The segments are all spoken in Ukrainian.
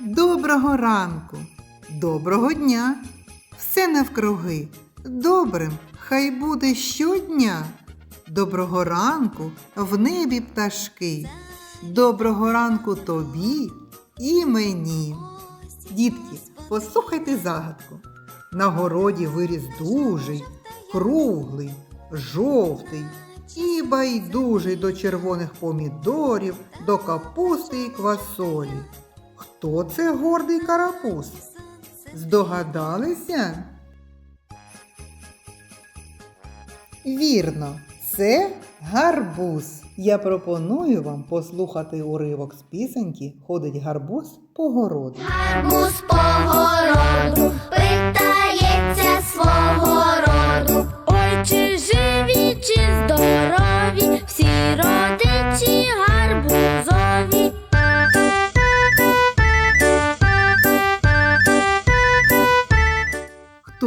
Доброго ранку, доброго дня. Все навкруги. Добрим хай буде щодня. Доброго ранку в небі пташки. Доброго ранку тобі і мені. Дітки, послухайте загадку. На городі виріс дужий, круглий, жовтий і байдужий до червоних помідорів, до капусти і квасолі. Хто це гордий карапуз? Здогадалися? Вірно, це гарбуз. Я пропоную вам послухати уривок з пісеньки Ходить гарбуз по городу. Гарбуз по городу питається свого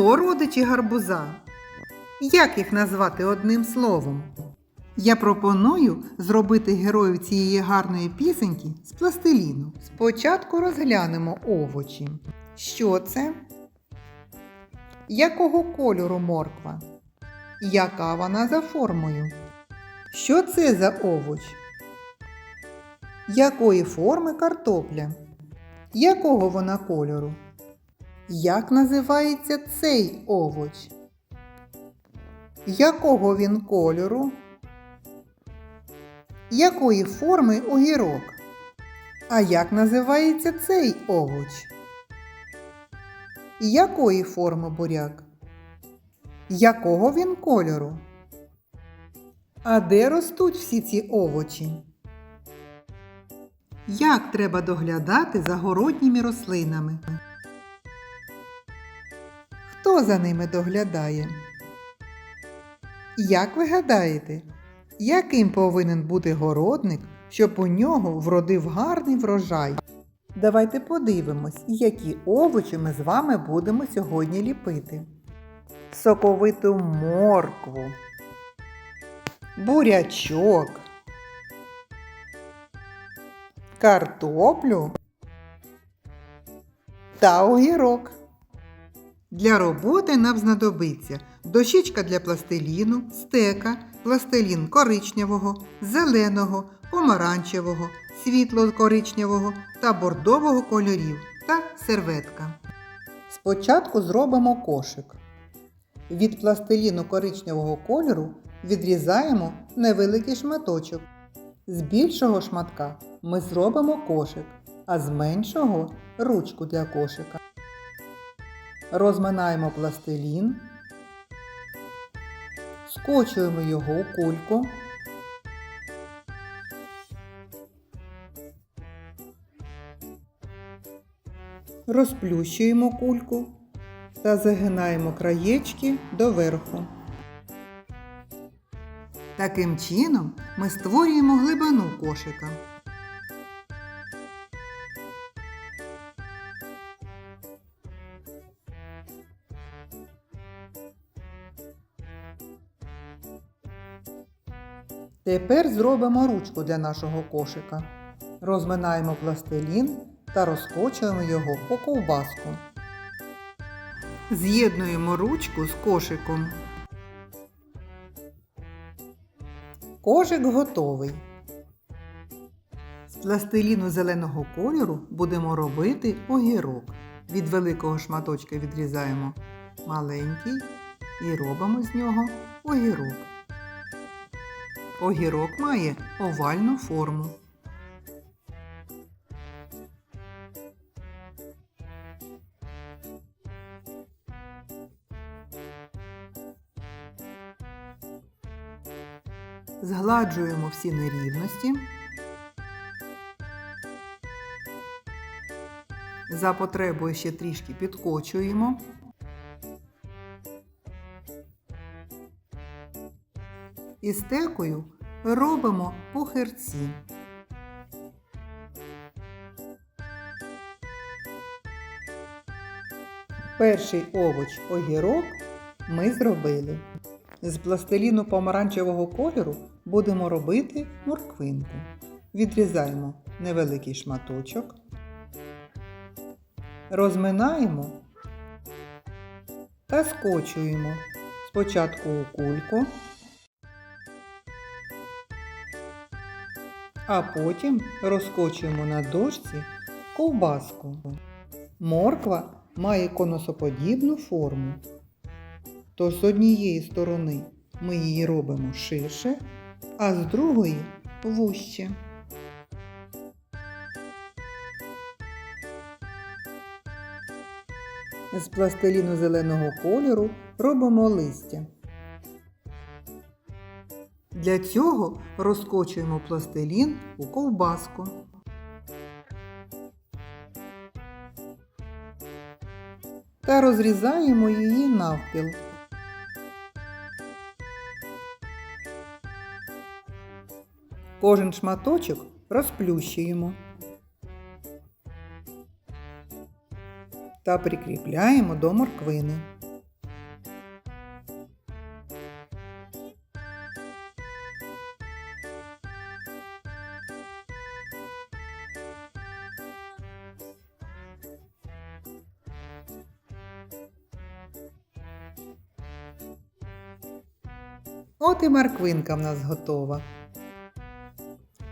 Хто родичі гарбуза? Як їх назвати одним словом? Я пропоную зробити героїв цієї гарної пісеньки з пластиліну. Спочатку розглянемо овочі. Що це? Якого кольору морква? Яка вона за формою? Що це за овоч? Якої форми картопля? Якого вона кольору? Як називається цей овоч? Якого він кольору? Якої форми огірок? А як називається цей овоч? Якої форми буряк? Якого він кольору? А де ростуть всі ці овочі? Як треба доглядати за городніми рослинами? Хто за ними доглядає? Як ви гадаєте, яким повинен бути городник, щоб у нього вродив гарний врожай? Давайте подивимось, які овочі ми з вами будемо сьогодні ліпити. Соковиту моркву, бурячок, картоплю та огірок. Для роботи нам знадобиться дощечка для пластиліну, стека, пластилін коричневого, зеленого, помаранчевого, світло-коричневого та бордового кольорів та серветка. Спочатку зробимо кошик. Від пластиліну коричневого кольору відрізаємо невеликий шматочок. З більшого шматка ми зробимо кошик, а з меншого ручку для кошика. Розминаємо пластилін, скочуємо його у кульку. Розплющуємо кульку та загинаємо краєчки доверху. Таким чином ми створюємо глибину кошика. Тепер зробимо ручку для нашого кошика. Розминаємо пластилін та розкочуємо його по ковбаску. З'єднуємо ручку з кошиком. Кошик готовий. З пластиліну зеленого кольору будемо робити огірок. Від великого шматочка відрізаємо маленький і робимо з нього огірок. Огірок має овальну форму. Згладжуємо всі нерівності. За потребою ще трішки підкочуємо. І стекою робимо похирці. Перший овоч огірок ми зробили. З пластиліну помаранчевого кольору будемо робити морквинку. Відрізаємо невеликий шматочок. Розминаємо та скочуємо спочатку у кульку, а потім розкочуємо на дошці ковбаску. Морква має конусоподібну форму. Тож з однієї сторони ми її робимо ширше, а з другої вужче. З пластиліну зеленого кольору робимо листя. Для цього розкочуємо пластилін у ковбаску. Та розрізаємо її навпіл. Кожен шматочок розплющуємо та прикріпляємо до морквини. От і морквинка в нас готова.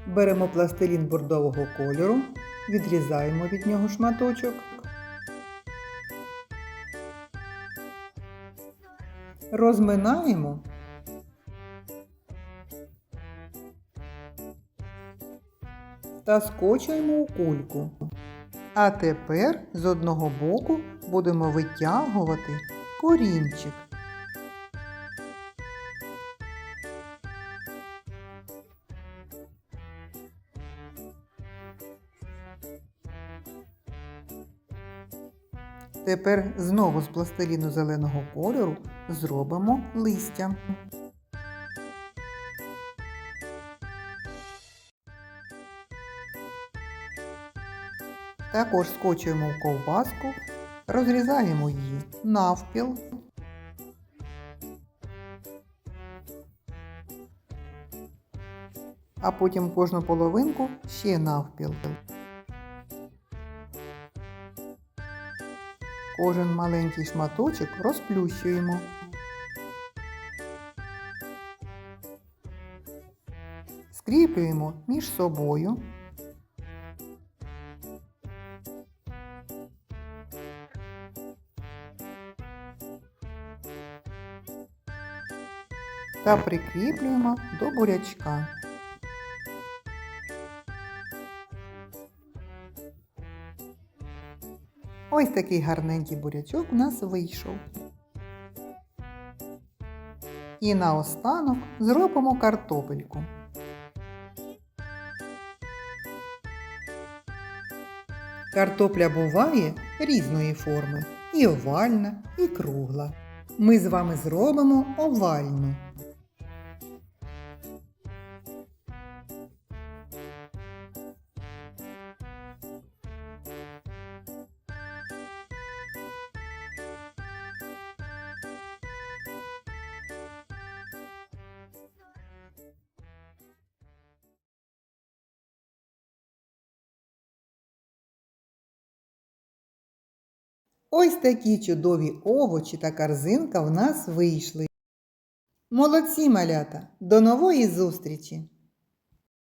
Беремо пластилін бордового кольору, відрізаємо від нього шматочок. Розминаємо. Та скочуємо у кульку. А тепер з одного боку будемо витягувати корінчик. Тепер знову з пластиліну зеленого кольору зробимо листя. Також скочуємо в ковбаску, розрізаємо її навпіл. А потім кожну половинку ще навпіл. Кожен маленький шматочок розплющуємо. Скріплюємо між собою. Та прикріплюємо до бурячка. Ось такий гарненький бурячок у нас вийшов. І наостанок зробимо картопельку. Картопля буває різної форми і овальна, і кругла. Ми з вами зробимо овальну. Ось такі чудові овочі та корзинка в нас вийшли. Молодці малята! До нової зустрічі!